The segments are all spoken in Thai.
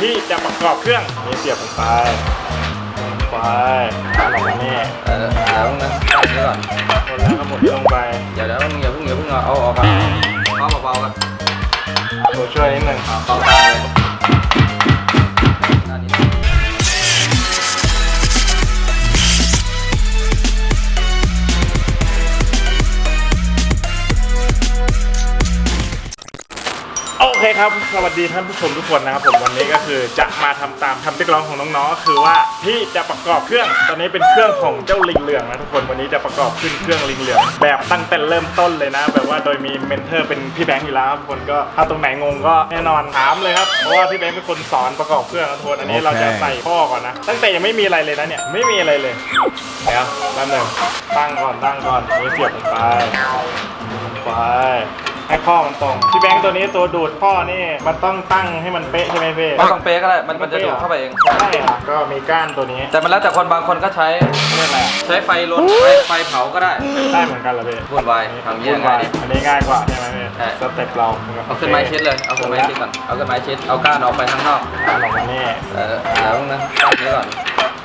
ที่จะประกอบเครื่องนี่เสียบลงไปลงไปเอาลงมานี่เออเดี๋ยวมึงนะตั้งนี้ก่อนคนแล้วก็หมดลงไปเดี๋ยวเดี๋ยวมึงอย่าเพิ่งอย่าเพิ่งเอาเอาออกกันเอาเบาๆกันตัวช่วยนิดหนึ่งเอาเข้ากลางเลยด้านนี้ คครับ สวัสดีท่านผู้ชมทุกคนนะครับผมวันนี้ก็คือจะมาทำตามคำเรียกร้องของน้องๆก็คือว่าที่จะประกอบเครื่องตอนนี้เป็นเครื่องของเจ้าลิงเหลืองนะทุกคนวันนี้จะประกอบขึ้นเครื่องลิงเหลือง แบบตั้งแต่เริ่มต้นเลยนะ แบบว่าโดยมีเมนเทอร์เป็นพี่แบงค์อยู่แล้วครับทุกคนก็ถ้าตรงไหนงงก็แน่นอนถามเลยครับเพราะว่าพี่แบงค์เป็นคนสอนประกอบเครื่องนะทุกคนอันนี้เราจะใส่ข้อก่อนนะ ตั้งแต่ยังไม่มีอะไรเลยนะเนี่ยไม่มีอะไรเลยเดี๋ยวแป๊บหนึงตั้งก่อนตั้งก่อนนี่เสียบลงไปลงไป ให้ข้อมันตรงพี่แบงค์ตัวนี้ตัวดูดข้อนี่มันต้องตั้งให้มันเป๊ะใช่ไหมพี่ไม่ต้องเป๊ะก็ได้ มันมันจะดูดเข้าไปเอง ใช่เหรอก็มีก้านตัวนี้แต่มันแล้วแต่คนบางคนก็ใช้เรียกอะไรอะใช้ไฟลนไฟไฟเผาก็ได้ได้เหมือนกันเหรอพี่วุ่นวายทำเยี่ยงไงดิ อันนี้ง่ายกว่าใช่ไหมพี่ใช่ สเต็ปเราเอาขึ้นไม้ชิดเลย เอาขึ้นไม้ชิดก่อน เอาขึ้นไม้ชิดเอาก้านออกไปข้างนอกเอาลงมานี่เออเดี๋ยวมึงนะตั้งนี้ก่อน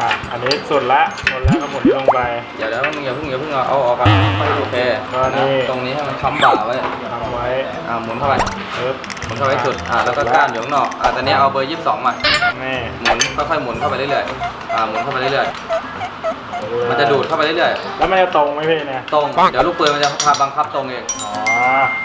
อะอันนี้สุดละสุดแล้วก็หมุนนี่ลงไป เดี๋ยวเดี๋ยวมึงอย่าเพิ่งอย่าเพิ่งเอาเอาออกกันโอเคก็นี่ตรงนี้ให้มันค้ำบ่าไว้ทำไว้อ่าหมุนเข้าไปปึ๊บหมุนเข้าไปให้สุดอ่าแล้วก็ก้านอยู่ข้างนอกอ่าตอนนี้เอาเบอร์ 22 มา นี่หมุนค่อยๆหมุนเข้าไปเรื่อยๆอ่าหมุนเข้าไปเรื่อยๆ มันจะดูดเข้าไปเรื่อยแล้วมันจะตรงไหมพี่เนี่ย ๆ ตรง เดี๋ยวลูกปืนมันจะพาบังคับตรงเองอ๋อ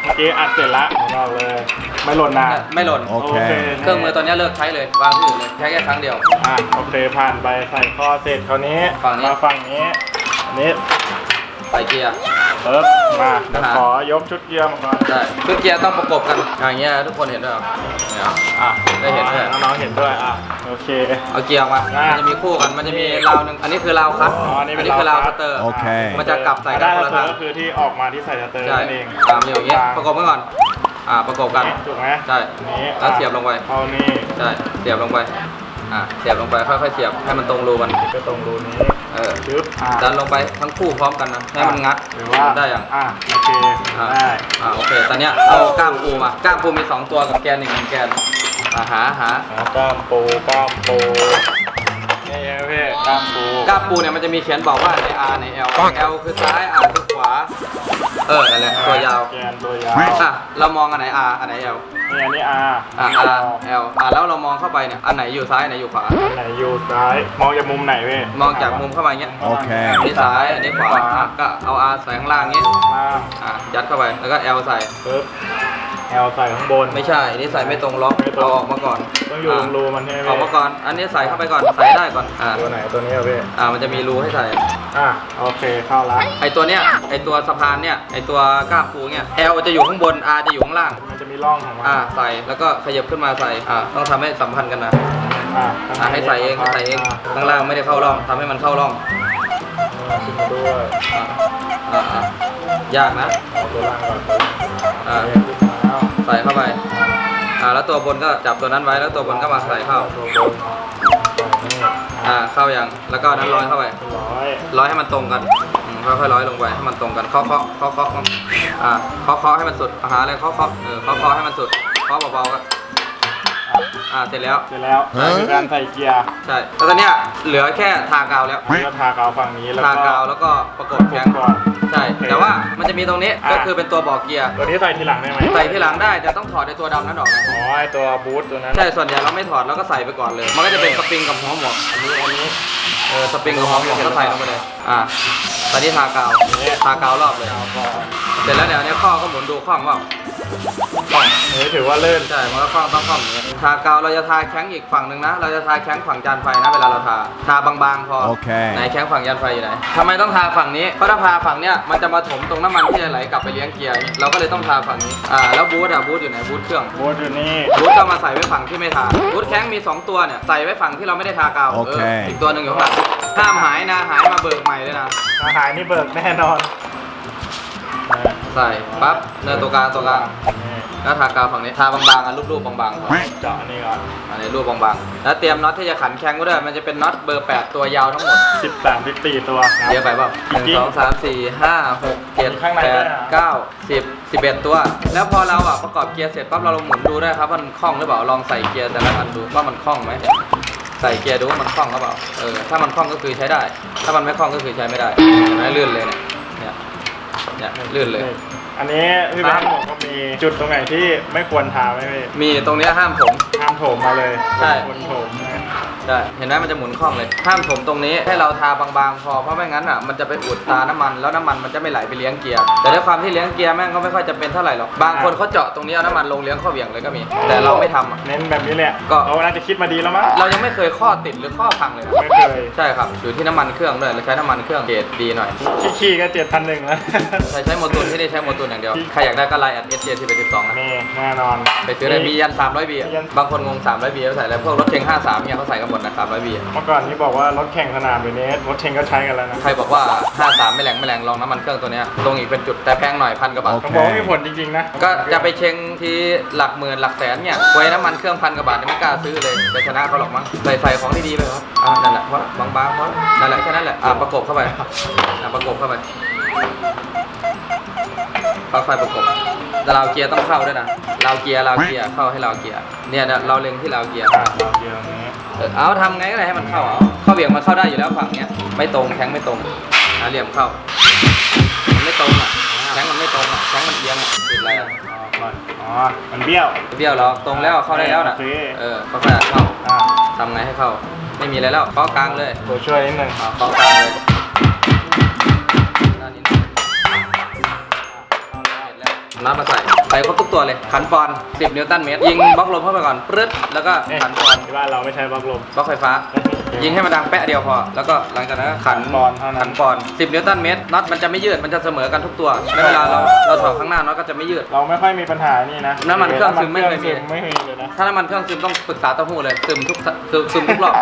เมื่อกี้อัดเสร็จละหมุนออกเลย ไม่หล่นนะไม่หล่น โอเค เครื่องมือตอนนี้เลิกใช้เลยวางที่อื่นเลยใช้แค่ครั้งเดียว อะโอเคผ่านไปใส่ข้อเสร็จคราวนี้ฝั่งนี้ มาฝั่งนี้อันนี้ใส่เกียร์ เอิบมาเดี๋ยวนะฮะขอยกชุดเกียร์มาก่อนใช่คือเกียร์ต้องประกบกันอย่างเงี้ยทุกคนเห็นด้วยเหรอเนี่ยอะได้เห็นด้วย น้องๆเห็นด้วยอะโอเค เอาเกียร์ออกมาอะมันจะมีคู่กัน มันจะมีราวหนึ่งอันนี้คือราวคัตอ๋ออันนี้เป็นคือราวราวคัคัตตเตอร์ โอเค มันจะกลับใส่กันได้คนละสเตอทางร์ก็คือที่ออกมาที่ใส่สเตอร์ใช่นั่นเองตามนี้อย่างเงี้ย ประกบไว้ก่อน อ่า ประกบกัน ถูกไหมใช่อันนี้แล้วเสียบลงไป เอานี่ ใช่ เสียบลงไป อ่าเสียบลงไปค่อยๆเสียบให้มันตรงรูมัน ก็ตรงรูนี้เออ ชึบอะดันลงไปทั้งคู่พร้อมกันนะให้มันงัดหรือว่าได้ยังอะโอเคอ่าได้อ่าโอเคตอนเนี้ยเอาก้ามปูมาก้ามปูมีสองตัวกับแกนหนึ่งแกนอ่าหาหาอะกล้ามปูกล้ามปูนี่ไงพี่กล้าม ปูก้ามปูเนี่ยมันจะมีเขียนบอกว่าใน R ใน L L คือซ้าย R คือขวา เออนั่นแหละตัวยาวแกนตัวยาวอะเรามองอันไหน R อันไหน L นี่อันนี้ R อะ R L อะแล้วเรามองเข้าไปเนี่ยอันไหนอยู่ซ้ายอันไหนอยู่ขวา อันไหนอยู่ซ้ายมองจากมุมไหนพี่มองจากมุมเข้ามาอย่างเงี้ยโอเคอันนี้ซ้ายอันนี้ขวาอะก็เอา R ใส่ข้างล่างอย่างงี้ล่างอะยัดเข้าไปแล้วก็ L ใส่ปึ๊บ L ใส่ข้างบน ไม่ใช่อันนี้ใส่ไม่ตรงล็อกไม่ตรง เอาออกมาก่อนต้องอยู่ตรงรูมันใช่ไหมออกพี่มาก่อน อันนี้ใส่เข้าไปก่อน ใส่ได้ก่อน อ่า ตัวไหนตัวนี้เหรอพี่อ่า มันจะมีรูให้ใส่ อะโอเคเข้าละไอตัวเนี้ย ไอตัวสะพานเนี่ยไอตัวก้ามปูเนี่ย L จะอยู่ข้างบน R จะอยู่ข้างล่าง มันจะมีร่องของมันอ่า ใส่ แล้วก็ขยับขึ้นมาใส่ อ่า ต้องทำให้สัมพันธ์กันนะ อะอ่า ให้ใส่เองให้ใส่เอง ข้างล่างไม่ได้เข้าร่องทำให้มันเข้าร่อง อ่าขึ้นมาด้วยอ่า อ่าอ่ายากนะเอาตัวล่างก่อนอ่าเรียกขึ้นมาแล้วใส่เข้าไปอ่าแล้วตัวบนก็จับตัวนั้นไว้แล้วตัวบนก็มาใส่เข้าตัวบนใส่นี่อ่าเข้ายังแล้วก็เอานั้นร้อยเข้าไปร้อยร้อยให้มันตรงกันอืมค่อยๆร้อยลงไปให้มันตรงกันเคาะเคาะเคาะเคาะอ่าเคาะเคาะให้มันสุดอาหาอะไรเคาะเคาะเออเคาะเคาะให้มันสุดเคาะเบาๆก็ อ่าเสร็จแล้ว เสร็จแล้วคือการใส่เกียร์ใช่แล้วตอนเนี้ยเหลือแค่ทากาวแล้ว แล้วก็ทากาวฝั่งนี้แล้วทาก็กาวแล้วก็ประกบแข้งก่อน ใช่ แต่ว่ามันจะมีตรงนี้ก็คือเป็นตัวบอกเกียร์ตัวนี้ใส่ทีหลังได้ไหมใส่ที่หลังได้แต่ต้องถอดในตัวดำนั้นออกไงอ๋อไอตัวบูทตัวนั้นใช่ส่วนใหญ่เราไม่ถอดเราก็ใส่ไปก่อนเลย มันก็จะเป็นสปริงกับหัวหมวกอันนี้อันนี้ เออสปริงกับหัวหมวกก็ใส่ลงไปเลยอ่าตอนนี้ทากาวทากาวรอบเลยเอาก่อนเสร็จแล้วเดี๋ยวเนี้ข้อก็หมุนดูข้องว่าเฮ้ยถือว่าเลื่อนใช่มันก็คล่องต้องคล่องอย่างเงี้ยทากาวเราจะทาแข้งอีกฝั่งหนึ่งนะ เราจะทาแข้งฝั่งจานไฟนะเวลาเราทาทาบางๆพอโอเคไหนแข้งฝั่งจานไฟอยู่ไหนทำไมต้องทาฝั่งนี้เพราะถ้าทาฝั่งเนี้ยมันจะมาถมตรงน้ำมันที่จะไหลกลับไปเลี้ยงเกียร์อย่างงี้เราก็เลยต้องทาฝั่งนี้อ่าแล้วบูทอะบูทอยู่ไหนบูทเครื่องบูทอยู่นี่บูทก็มาใส่ไว้ฝั่งที่ไม่ทาบูทแข้งมี 2 ตัวเนี่ยใส่ไว้ฝั่งที่เราไม่ได้ทากาวโอเคอีกตัวหนึ่งอยู่ข้างหลังห้ามหายนะหายมาเบิกใหม่เลยนะถ้าหายนี่เบิกแน่นอนใส่ปั๊บเนื้อตัวกลางตัวกลางนี่แล้วทากาวฝั่งนี้ทาบางๆอะรูปๆบางๆพอเจาะนี่ก่อนอันนี้รูปบางๆ แล้วเตรียมน็อตที่จะขันแข้งไว้ด้วยมันจะเป็นน็อตเบอร์ 8 ตัวยาวทั้งหมด13 14ตัวครับ เยอะไปเปล่าหนึ่งจริงสองสามสี่ห้าหกเจ็ดมีข้างในแปด้วดยเหรอเก้าสิบ11ตัว แล้วพอเราอะประกอบเกียร์เสร็จปั๊บเราลองหมุนดูได้ครับว่ามันคล่องหรือเปล่า ลองใส่เกียร์แต่ละอันดูว่ามันคล่องไหม ใส่เกียร์ดูว่ามันคล่องหรือเปล่า เออ ถ้ามันคล่องก็คือใช้ได้ ถ้ามันไม่คล่องก็คือใช้ไม่ได้เห็นไหมลื่นเลยเนี่ย เนี่ยเนี่ยลื่นเลย อันนี้พี่แบงค์บอกว่ามีจุดตรงไหนที่ไม่ควรทาไหมพี่มีตรงเนี้ยห้ามถมห้ามโถมมาเลยใช่ควรโถมนะ ใช่เห็นไหมมันจะหมุนคล่องเลย ห้ามถมตรงนี้ให้เราทาบางๆพอเพราะไม่งั้นอะมันจะไปอุดตาน้ำมันแล้วน้ำมันมันจะไม่ไหลไปเลี้ยงเกียร์แต่ด้วยความที่เลี้ยงเกียร์แม่งก็ไม่ค่อยจะเป็นเท่าไหร่หรอกบางคนเขาเจาะตรงนี้เอาน้ำมันลงเลี้ยงข้อเหวี่ยงเลยก็มี แต่เราไม่ทำอะ เน้นแบบนี้แหละก็เขาน่าจะคิดมาดีแล้วมั้ง เรายังไม่เคยข้อติดหรือข้อพังเลยนะไม่เคย ใช่ครับอยู่ที่น้ำมันเครื่องด้วยเราใช้น้ำมันเครื่องเกรดดีหน่อย ขี้ๆก็เจ็ดพันหนึ่งแล้วใช้ใช้โมตูนที่ได้ใช้โมตูนอย่างเดียวใครอยากได้ก็ไลน์แอดเอสเจที่เป็นสิบสองนะ นี่แน่นอน ไปซื้อได้มียัน 300บีมียันบางคนงง 300บีเขาใส่อะไร พวกรถเชง53เนี่ยเขาใส่กันหมดนะ300บีเมื่อก่อนนี้บอกว่ารถแข่งสนามเดี๋ยวนี้รถเชงก็ใช้กันแล้วนะ ใครบอกว่า 53 ไม่แรงไม่แรงลองน้ำมันเครื่องตัวเนี้ยลงอีกเป็นจุดแต่แพงหน่อยพันกว่าบาท ต้องบอกว่ามีผลจริงๆนะก็จะไปเชงที่หลักหมื่นหลักแสนเนี่ยไว้น้ำมันเครื่องพันกว่าบาทเนี่ยไม่กล้าซื้อเลยจะชนะเขาหรอกมั้งใส่ใส่ของดีๆไปครับอ่านั่นแหละเพราะบางๆเพราะนั่นแหละแค่นั้นแหละอ่าประกบเข้าไปอ่าประกบเข้าไปค่อยๆประกบแต่เราวเกียร์ต้องเข้าด้วยนะเราวเกียร์เราวเกียร์เข้าให้เราวเกียร์เนี่ยเนี่ยเราเล็งที่เราวเกียร์อ่าเราเดียวนี้เออเอาทำไงก็ได้ให้มันเข้าเอาเข้าเบี่ยงมันเข้าได้อยู่แล้วฝั่งเนี้ยไม่ตรงแทงไม่ตรงหาเหลี่ยมเข้ามันไม่ตรงอะแทงมันไม่ตรงอะแทงมันเอียงอะติดอะไรอะอ๋อก่อนอ๋อมันเบี้ยวเบี้ยวเราตรงแล้วเข้าได้แล้วน่ะโอเคเออเข้าได้เข้าอ่าทำไงให้เข้า ไม่มีอะไรแล้วเคาะกลางเลยตัวช่วยนิดนึงอ่าเคาะกลางเลย นัดมาใส่ ใส่ครบทุกตัวเลย ขันปอน 10 นิวตันเมตร ยิงบล็อกลมเข้าไปก่อนปรึ๊ดแล้วก็เอ๊ะขันปอนที่บ้านเราไม่ใช้บล็อกลม บล็อกไฟฟ้า ยิงให้มันดังแปะเดียวพอ แล้วก็หลังจากนั้นก็ขันปอนด์เท่านั้นขันปอนด์10 นิวตันเมตร น็อตมันจะไม่ยืด มันจะเสมอกันทุกตัวแล้วเวลาเราเราถอดข้างหน้าน็อตก็จะไม่ยืด เราไม่ค่อยมีปัญหานี่นะ น้ำมันเครื่องซึมไม่เคยมีน้ำนซึไม่มีเลยนะ ถ้าน้ำมันเครื่องซึมต้องปรึกษาเต้าหู้เลย ซึมทุกสซึมซึมทุกรอบ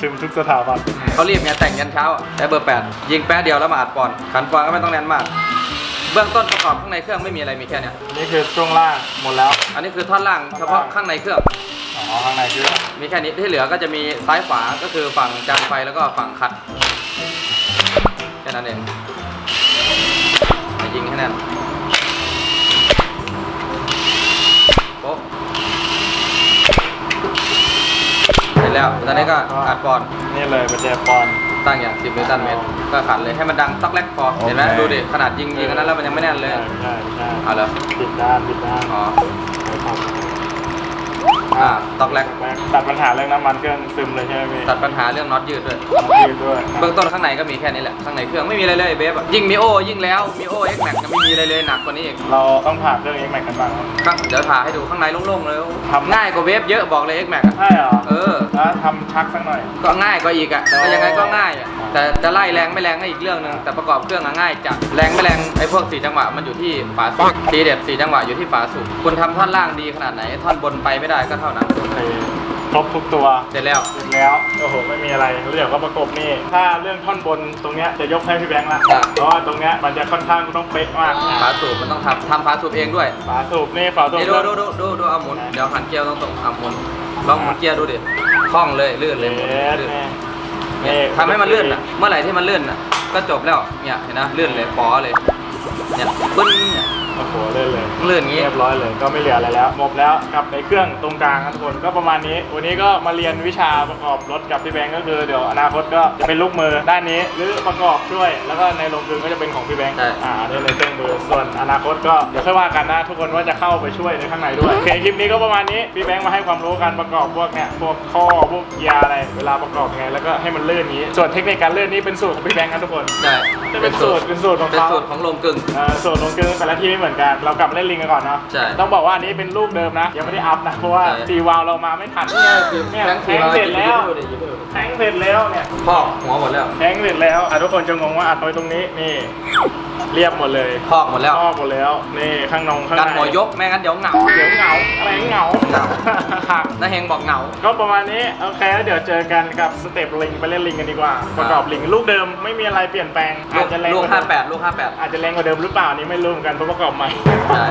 ซึมทุกสถาบันเขารีบไงแต่งยันเช้าใช้เบอร์ 8 ยิงแป๊ะเดียวแล้วมาอัดปอนด์ขันปอนด์ก็ไม่ต้องแน่นมาก เบื้องต้นประกอบข้างในเครื่องไม่มีอะไรมีแค่เนี้ยนี่คือช่วงล่างหมดแล้ว อันนี้คือท่อนล่างเฉพาะข้างในเครื่อง อ๋อข้างในคือมีแค่นี้ที่เหลือก็จะมีซ้ายขวาก็คือฝั่งจานไฟแล้วก็ฝั่งคัดแค่นั้นเองยิงให้แน่นโป๊ะเสร็จแล้วตอนนี้ก็อัดปอนด์นี่เลยประแจปอนด์ ตั้งอย่าง10นิวตันเมตรก็ขันเลยให้มันดังต๊อกแรกพอ เห็นไหมโอเค ดูดิขนาดยิงยิงอันนั้นแล้วมันยังไม่แน่นเลย ใช่ใช่ใช่เอาเลยปิดด้านปิดด้านอ๋อ ไปทำ อ่าต๊อกแรกตัดปัญหาเรื่องน้ำมันเครื่องซึมเลยใช่ไหมพี่ตัดปัญหาเรื่องน็อตยืดด้วยยืดด้วยเบื้องต้นข้างในก็มีแค่นี้แหละข้างในเครื่องไม่มีอะไรเลยเบฟอะยิ่งมีโอยิ่งแล้วมีโอเอ็กแม็กไม่มีอะไรเลยหนักกว่านี้อีกเราต้องผ่านเครื่อง X Max กันบ้างครับข้างเดี๋ยวถ่ายให้ดูข้างในโล่งๆเลยทำง่ายกว่าเวฟเยอะบอกเลยเอ็กแม็กใช่เหรอเออแล้วทำชักสักหน่อย ก็ง่ายกว่าอีกอะก็ยังไงก็ง่ายอะแต่จะไล่แรงไม่แรงก็อีกเรื่องหนึงแต่ประกอบเครื่องอะง่ายจัดแรงไม่แรงไอ้พวกสี่จังหวะมันอยู่ที่ฝาสูบทีเด็ดสี่จังหวะอยู่ที่ฝาสูบคุณทำท่อนล่างดีขนาดไหนท่อนบนไปไม่ได้ก็เท่านั้นโอเคครบทุกตัวเสร็จแล้ว เสร็จแล้วโอ้โหไม่มีอะไรแล้วเดี๋ยวก็ประกบนี่ ถ้าเรื่องท่อนบนตรงเนี้ยจะยกให้พี่แบงค์ละครับ เพราะว่าตรงเนี้ยมันจะค่อนข้างต้องเป๊ะมากฝาสูบมันต้องทำทำฝาสูบเองด้วยฝาสูบนี่ฝาสูบนี่ดูดูดูดูดูเอาหมุนเดี๋ยวหันเกียร์ตรงตรงๆเอาหมุนลองหมุนเกียร์ดูดิคล่องเลยลื่นเลยหมุนเอ๊ะลื่นนี่เนี่ยทำให้มันลื่นอะ เมื่อไหร่ที่มันลื่นอะ ก็จบแล้ว เนี่ยเห็นนะลื่นเลยปอเลย เนี่ยปึ้งเนี่ย โอ้โหเล่นเลยลื่นอย่างงี้เรียบร้อยเลยก็ไม่เหลืออะไรแล้ว หมดแล้วกับในเครื่องตรงกลางนะทุกคนก็ประมาณนี้ วันนี้ก็มาเรียนวิชาประกอบรถกับพี่แบงค์ก็คือเดี๋ยวอนาคตก็จะเป็นลูกมือด้านนี้หรือประกอบช่วย แล้วก็ในโรงกลึงก็จะเป็นของพี่แบงค์ใช่ อ่านี่เลยเครื่องมือส่วนอนาคตก็เดี๋ยวค่อยว่ากันนะทุกคนว่าจะเข้าไปช่วยในข้างในด้วยโอเคคลิปนี้ก็ประมาณนี้พี่แบงค์มาให้ความรู้การประกอบพวกเนี่ยพวกข้อพวกเกียร์อะไรเวลาประกอบยังไงแล้วก็ให้มันลื่นอย่างนี้ ส่วนเทคนิคการลื่นนี่เป็นสูตรของพี่แบงค์นะทุกคน ใช่จะเป็นสูตรเป็นสูตรของเป็นเขาสูตรของโรงกลึงเอ่อส่วนลงกลึงแต่ละที่ไม่เหมือนกัน เรากลับมาเล่นลิงกันก่อนเนาะใช่ต้องบอกว่าอันนี้เป็นลูกเดิมนะ ยังไม่ได้อัพนะ เพราะว่าใช่ จีวาลเรามาไม่ทันเนี่ยเนี่ยแทงเสร็จแล้วแทงเสร็จแล้วเนี่ย พ่อกหัวหมดแล้ว แทงเสร็จแล้วอะทุกคนจะงงว่าอัดไว้ตรงนี้นี่ เรียบหมดเลยพอกหมดแล้วนอกหมดแล้ว นี่ข้างนองข้างกันในหัวยก ไม่งั้นเดี๋ยวเหงา เดี๋ยวเหงาอะไรเหงาเหงาหักน้าเฮงบอกเหงา ก็ประมาณนี้ โอเคแล้วเดี๋ยวเจอกันกับสเต็ปลิงไปเล่นลิงกันดีกว่า ประกอบลิงลูกเดิมไม่มีอะไรเปลี่ยนแปลงลูอากจจะแรงลูกว่าเดิม58ลูก58อาจจะแรงกว่าเดิมหรือเปล่าอันนี้ไม่รู้เหมือนกันเพราะประกอบใหม่ ใช่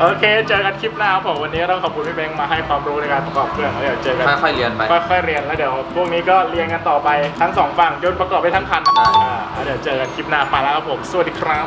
โอเค เจอกันคลิปหน้าครับผมวันนี้เราขอบคุณพี่แบงค์มาให้ความรู้ในการประกอบเครื่องแล้วเดี๋ยวเจอกัน ค่อยๆเรียนไป ค่อยๆเรียนแล้วเดี๋ยวพวกนี้ก็เรียนกันต่อไปทั้งสองฝั่งจนประกอบไปทั้งคันได้ อ่าแล้วเดี๋ยวเจอกันคลิปหน้าไปแล้วครับผม สวัสดีครับ